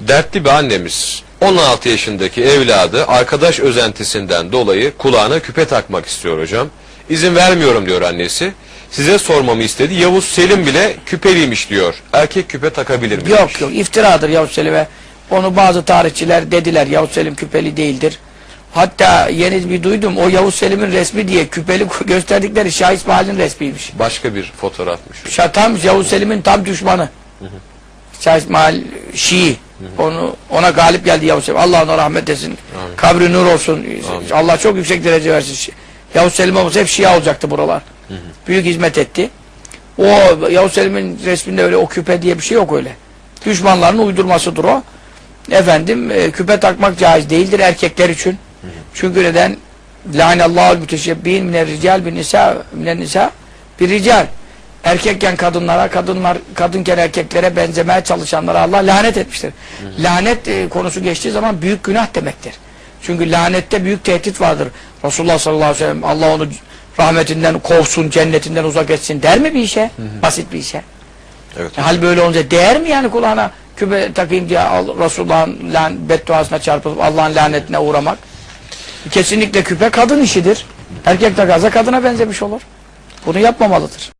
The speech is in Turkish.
Dertli bir annemiz 16 yaşındaki evladı arkadaş özentisinden dolayı kulağına küpe takmak istiyor hocam. İzin vermiyorum diyor annesi. Size sormamı istedi. Yavuz Selim bile küpeliymiş diyor. Erkek küpe takabilir mi? Yok yok iftiradır Yavuz Selim'e. Onu bazı tarihçiler dediler Yavuz Selim küpeli değildir. Hatta yeni bir duydum o Yavuz Selim'in resmi diye küpeli gösterdikleri Şah İsmail'in resmiymiş. Başka bir fotoğrafmış. Şah tam Yavuz Selim'in tam düşmanı. Şah İsmail Şii. Onu ona galip geldi Yavuz Selim. Allah ona rahmet etsin. Kabri nur olsun. Allah çok yüksek derece versin. Yavuz Selim olmasa hep Şia olacaktı buralar. Büyük hizmet etti. O Yavuz Selim'in resminde öyle o küpe diye bir şey yok öyle. Düşmanların uydurmasıdır o. Efendim e, küpe takmak caiz değildir erkekler için. Çünkü neden? Lânallâhul müteşebbîn miner rical bin nisa minen nisa bir rical. Erkekken kadınlara, kadınlar kadınken erkeklere benzemeye çalışanlara Allah lanet etmiştir. Lanet e, konusu geçtiği zaman büyük günah demektir. Çünkü lanette büyük tehdit vardır. Resulullah sallallahu aleyhi ve sellem Allah onu rahmetinden kovsun, cennetinden uzak etsin der mi bir işe? Basit bir işe. Evet. E, hal böyle olunca değer mi yani kulağına küpe takayım diye Resulullah'ın lan, bedduasına çarpıp Allah'ın lanetine uğramak? Kesinlikle küpe kadın işidir. Erkek takarsa kadına benzemiş olur. Bunu yapmamalıdır.